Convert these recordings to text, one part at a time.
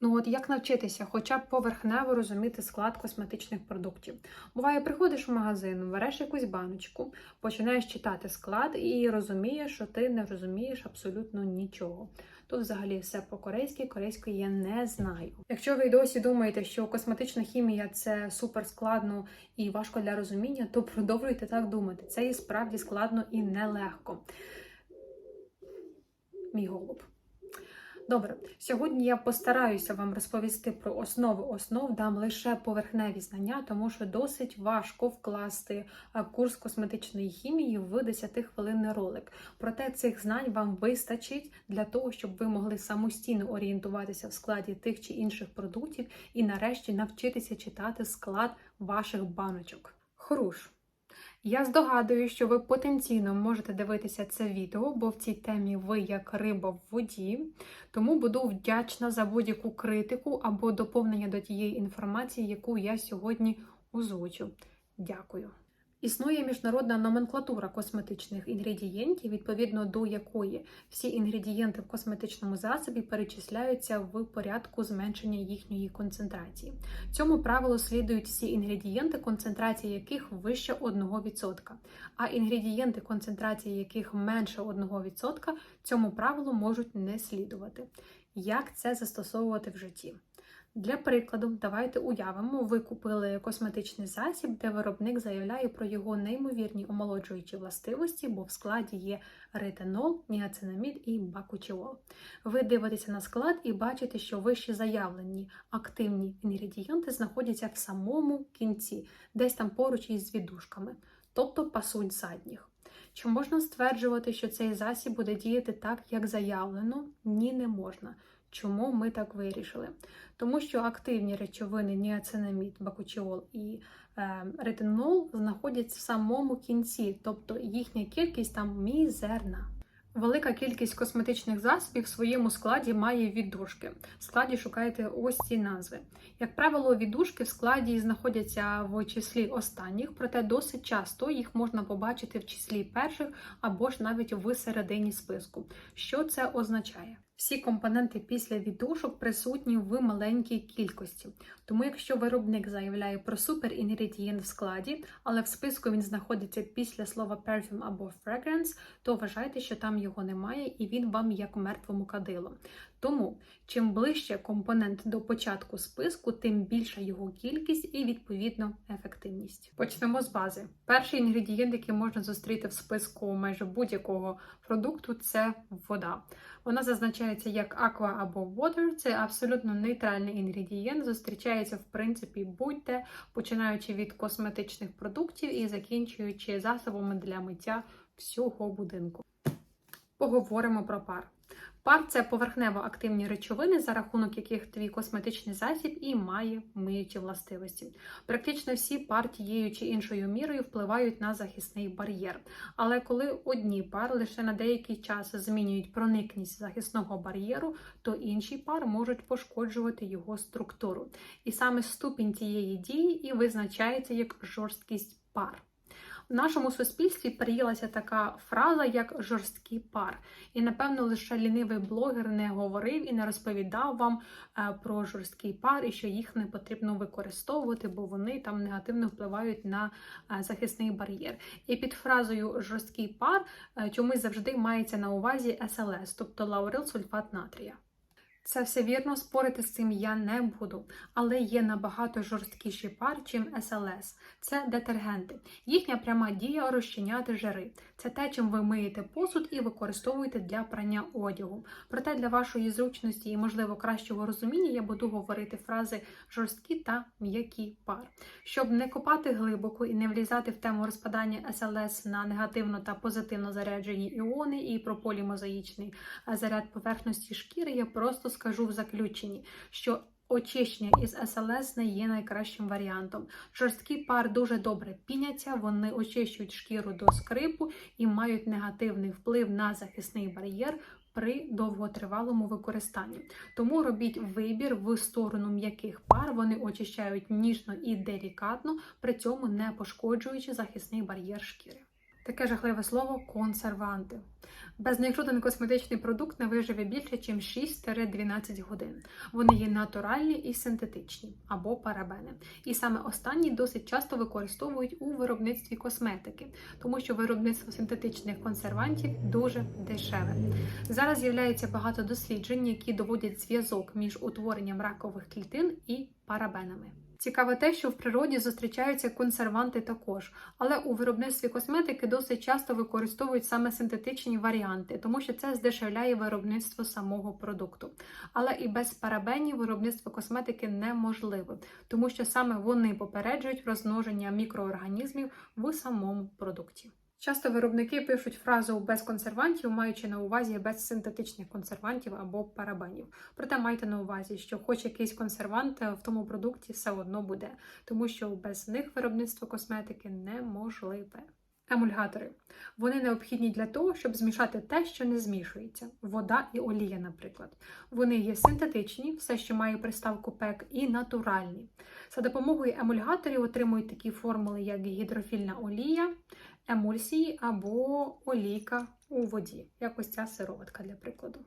Ну от як навчитися, хоча б поверхнево розуміти склад косметичних продуктів. Буває, приходиш в магазин, береш якусь баночку, починаєш читати склад і розумієш, що ти не розумієш абсолютно нічого. Тут взагалі все по-корейськи, корейської я не знаю. Якщо ви досі думаєте, що косметична хімія це супер складно і важко для розуміння, то продовжуйте так думати. Це і справді складно і нелегко. Мій голуб. Добре, сьогодні я постараюся вам розповісти про основи основ, дам лише поверхневі знання, тому що досить важко вкласти е, курс косметичної хімії в 10-хвилинний ролик. Проте цих знань вам вистачить для того, щоб ви могли самостійно орієнтуватися в складі тих чи інших продуктів і нарешті навчитися читати склад ваших баночок. Хоруш. Я здогадую, що ви потенційно можете дивитися це відео, бо в цій темі ви як риба в воді. Тому буду вдячна за будь-яку критику або доповнення до тієї інформації, яку я сьогодні озвучу. Дякую. Існує міжнародна номенклатура косметичних інгредієнтів, відповідно до якої всі інгредієнти в косметичному засобі перечисляються в порядку зменшення їхньої концентрації. Цьому правилу слідують всі інгредієнти, концентрація яких вище 1%, а інгредієнти, концентрація яких менше 1%, цьому правилу можуть не слідувати. Як це застосовувати в житті? Для прикладу, давайте уявимо, ви купили косметичний засіб, де виробник заявляє про його неймовірні омолоджуючі властивості, бо в складі є ретинол, ніацинамід і бакучіол. Ви дивитеся на склад і бачите, що вищі заявлені активні інгредієнти знаходяться в самому кінці, десь там поруч із віддушками, тобто пасуть задніх. Чи можна стверджувати, що цей засіб буде діяти так, як заявлено? Ні, не можна. Чому ми так вирішили? Тому що активні речовини ніацинамід, бакучіол і е, ретинол знаходяться в самому кінці, тобто їхня кількість там мізерна. Велика кількість косметичних засобів в своєму складі має віддушки. В складі шукаєте ось ці назви. Як правило, віддушки в складі знаходяться в числі останніх, проте досить часто їх можна побачити в числі перших або ж навіть в середині списку. Що це означає? Всі компоненти після віддушок присутні в маленькій кількості. Тому, якщо виробник заявляє про суперінгредієнт в складі, але в списку він знаходиться після слова perfume або fragrance, то вважайте, що там його немає, і він вам як мертвому кадилу. Тому, чим ближче компонент до початку списку, тим більша його кількість і відповідно ефективність. Почнемо з бази. Перший інгредієнт, який можна зустріти в списку майже будь-якого продукту, це вода. Вона зазначається як aqua або water. Це абсолютно нейтральний інгредієнт. Зустрічається в принципі будь-де, починаючи від косметичних продуктів і закінчуючи засобами для миття всього будинку. Поговоримо про пар. Пар це поверхнево активні речовини, за рахунок яких твій косметичний засіб і має миючі властивості. Практично всі пар тією чи іншою мірою впливають на захисний бар'єр. Але коли одні пар лише на деякий час змінюють проникність захисного бар'єру, то інші пар можуть пошкоджувати його структуру. І саме ступінь цієї дії і визначається як жорсткість пар. В нашому суспільстві приїлася така фраза, як жорсткий пар. І, напевно, лише лінивий блогер не говорив і не розповідав вам е, про жорсткий пар і що їх не потрібно використовувати, бо вони там негативно впливають на е, захисний бар'єр. І під фразою жорсткий пар е, чомусь завжди мається на увазі СЛС, тобто лаурил сульфат натрія. Це все вірно, спорити з цим я не буду, але є набагато жорсткіші пар, чим СЛС. Це детергенти. Їхня пряма дія розчиняти жири. Це те, чим ви миєте посуд і використовуєте для прання одягу. Проте для вашої зручності і, можливо, кращого розуміння я буду говорити фрази жорсткі та м'які пар. Щоб не копати глибоко і не влізати в тему розпадання СЛС на негативно та позитивно заряджені іони і про полімозаїчний заряд поверхності шкіри, я просто скажу в заключенні, що очищення із СЛС не є найкращим варіантом. Жорсткі пар дуже добре піняться, вони очищують шкіру до скрипу і мають негативний вплив на захисний бар'єр. При довготривалому використанні. Тому робіть вибір в сторону м'яких пар, вони очищають ніжно і делікатно, при цьому не пошкоджуючи захисний бар'єр шкіри. Таке жахливе слово консерванти. Без них жоден косметичний продукт не виживе більше, ніж 6-12 годин. Вони є натуральні і синтетичні або парабени. І саме останні досить часто використовують у виробництві косметики, тому що виробництво синтетичних консервантів дуже дешеве. Зараз з'являється багато досліджень, які доводять зв'язок між утворенням ракових клітин і парабенами. Цікаве те, що в природі зустрічаються консерванти також, але у виробництві косметики досить часто використовують саме синтетичні варіанти, тому що це здешевляє виробництво самого продукту. Але і без парабенів виробництво косметики неможливе, тому що саме вони попереджують розмноження мікроорганізмів в самому продукті. Часто виробники пишуть фразу без консервантів, маючи на увазі без синтетичних консервантів або парабенів. Проте майте на увазі, що хоч якийсь консервант в тому продукті все одно буде, тому що без них виробництво косметики неможливе. Емульгатори вони необхідні для того, щоб змішати те, що не змішується вода і олія, наприклад. Вони є синтетичні, все, що має приставку ПЕК, і натуральні. За допомогою емульгаторів отримують такі формули, як гідрофільна олія, емульсії або олійка у воді, як ось ця сироватка для прикладу.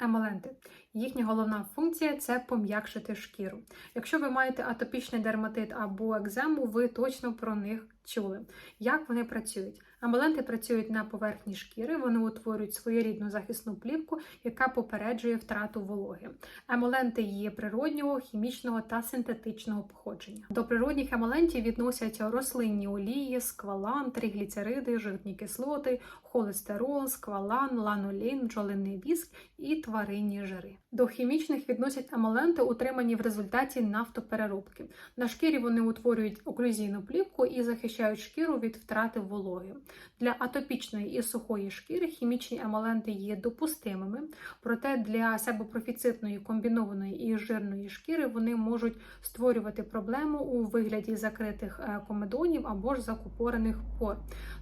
Емоленти. Їхня головна функція це пом'якшити шкіру. Якщо ви маєте атопічний дерматит або екзему, ви точно про них чули. Як вони працюють? Емоленти працюють на поверхні шкіри, вони утворюють своєрідну захисну плівку, яка попереджує втрату вологи. Емоленти є природнього, хімічного та синтетичного походження. До природних емолентів відносяться рослинні олії, сквалан, тригліцериди, жирні кислоти, холестерол, сквалан, ланолін, бджолиний віск і тваринні жири. До хімічних відносять емоленти, утримані в результаті нафтопереробки. На шкірі вони утворюють оклюзійну плівку і захищають шкіру від втрати вологи. Для атопічної і сухої шкіри хімічні емоленти є допустимими, проте для себопрофіцитної комбінованої і жирної шкіри вони можуть створювати проблему у вигляді закритих е, комедонів або ж закупорених пор.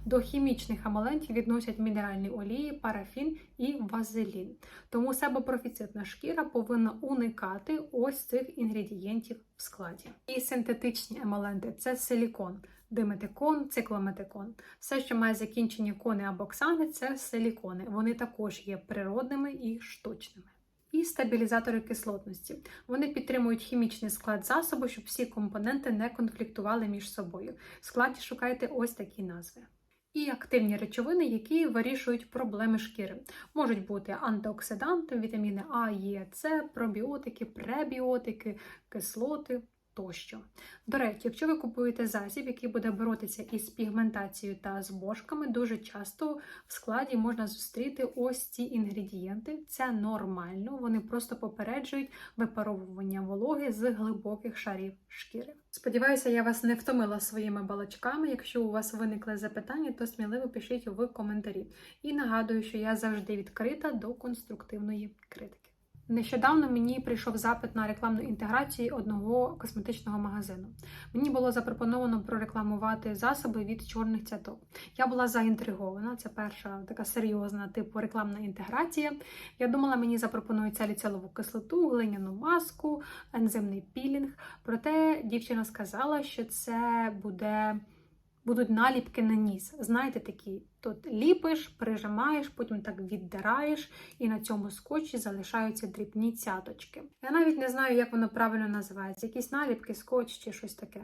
До хімічних емолентів відносять мінеральні олії, парафін і вазелін. Тому себопрофіцитна шкіра повинна уникати ось цих інгредієнтів в складі. І синтетичні емоленти це силікон. Диметикон, циклометикон. Все, що має закінчення кони або оксани, це силікони. Вони також є природними і штучними. І стабілізатори кислотності. Вони підтримують хімічний склад засобу, щоб всі компоненти не конфліктували між собою. В складі шукайте ось такі назви. І активні речовини, які вирішують проблеми шкіри. Можуть бути антиоксиданти, вітаміни А, Е, С, пробіотики, пребіотики, кислоти тощо. До речі, якщо ви купуєте засіб, який буде боротися із пігментацією та збожками, дуже часто в складі можна зустріти ось ці інгредієнти. Це нормально, вони просто попереджують випаровування вологи з глибоких шарів шкіри. Сподіваюся, я вас не втомила своїми балачками. Якщо у вас виникли запитання, то сміливо пишіть в коментарі. І нагадую, що я завжди відкрита до конструктивної критики. Нещодавно мені прийшов запит на рекламну інтеграцію одного косметичного магазину. Мені було запропоновано прорекламувати засоби від чорних цяток. Я була заінтригована. Це перша така серйозна типу рекламна інтеграція. Я думала, мені запропонують саліцилову кислоту, глиняну маску, ензимний пілінг. Проте дівчина сказала, що це буде будуть наліпки на ніс. Знаєте, такі тут ліпиш, прижимаєш, потім так віддираєш, і на цьому скотчі залишаються дрібні цяточки. Я навіть не знаю, як воно правильно називається. Якісь наліпки, скотч чи щось таке.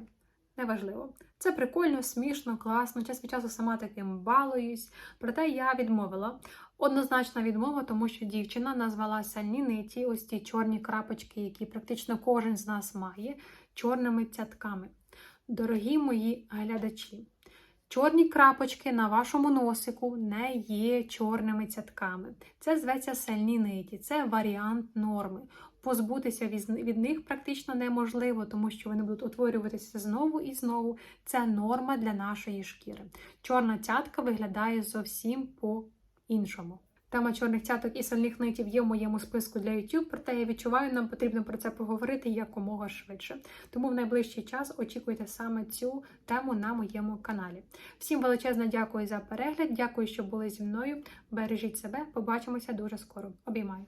Неважливо. Це прикольно, смішно, класно. Час від часу сама таким балуюсь. Проте я відмовила. Однозначна відмова, тому що дівчина назвалася Ніниті, ось ті чорні крапочки, які практично кожен з нас має, чорними цятками. Дорогі мої глядачі, чорні крапочки на вашому носику не є чорними цятками. Це зветься сальні ниті, це варіант норми. Позбутися від них практично неможливо, тому що вони будуть утворюватися знову і знову. Це норма для нашої шкіри. Чорна цятка виглядає зовсім по-іншому. Тема чорних цяток і сальних нитів є в моєму списку для YouTube, проте я відчуваю, нам потрібно про це поговорити якомога швидше. Тому в найближчий час очікуйте саме цю тему на моєму каналі. Всім величезне дякую за перегляд, дякую, що були зі мною. Бережіть себе, побачимося дуже скоро. Обіймаю!